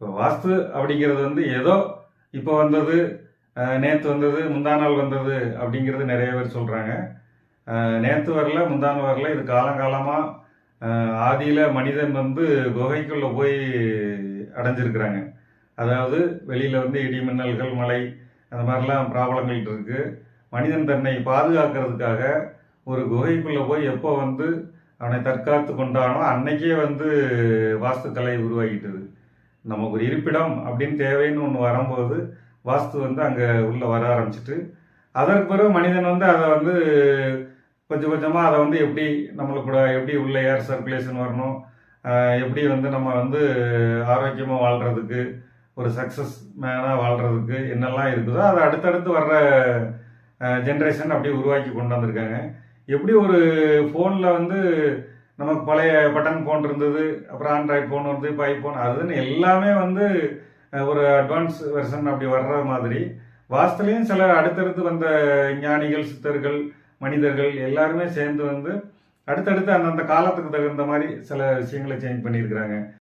இப்போ வாஸ்து அப்படிங்கிறது வந்து ஏதோ இப்போ வந்தது நேற்று வந்தது முந்தா நாள் வந்தது அப்படிங்கிறது நிறைய பேர் சொல்கிறாங்க நேற்று வரல முந்தான வரல இது காலங்காலமாக ஆதியில் மனிதன் வந்து குகைக்குள்ளே போய் அடைஞ்சிருக்கிறாங்க. அதாவது வெளியில் வந்து இடி மின்னல்கள் மழை அந்த மாதிரிலாம் ப்ராப்ளங்கள் இருக்குது மனிதன் தன்னை பாதுகாக்கிறதுக்காக ஒரு குகைக்குள்ளே போய் எப்போ வந்து அவனை தற்காத்து கொண்டானோ அன்னைக்கே வந்து வாஸ்துக்கலை உருவாகிட்டது. நமக்கு ஒரு இருப்பிடம் அப்படின்னு தேவைன்னு ஒன்று வரும்போது வாஸ்து வந்து அங்கே உள்ளே வர ஆரம்பிச்சிட்டு அதற்கு பிறகு மனிதன் வந்து அதை வந்து கொஞ்சம் கொஞ்சமாக அதை வந்து எப்படி நம்மளுக்கு கூட எப்படி உள்ள ஏர் சர்க்குலேஷன் வரணும் எப்படி வந்து நம்ம வந்து ஆரோக்கியமாக வாழ்கிறதுக்கு ஒரு சக்ஸஸ் மேனாக வாழ்கிறதுக்கு என்னெல்லாம் இருக்குதோ அதை அடுத்தடுத்து வர்ற ஜென்ரேஷன் அப்படியே உருவாக்கி கொண்டு வந்திருக்காங்க. எப்படி ஒரு ஃபோனில் வந்து நமக்கு பழைய பட்டன் ஃபோன் இருந்தது அப்புறம் ஆண்ட்ராய்ட் ஃபோன் வந்து இப்போ ஐஃபோன் அதுன்னு எல்லாமே வந்து ஒரு அட்வான்ஸ் வெர்ஷன் அப்படி வர்ற மாதிரி. வாஸ்துலேயும் சில அடுத்தடுத்து வந்த ஞானிகள் சித்தர்கள் மனிதர்கள் எல்லாருமே சேர்ந்து வந்து அடுத்தடுத்து அந்தந்த காலத்துக்கு தகுந்த மாதிரி சில விஷயங்களை சேஞ்ச் பண்ணியிருக்கிறாங்க.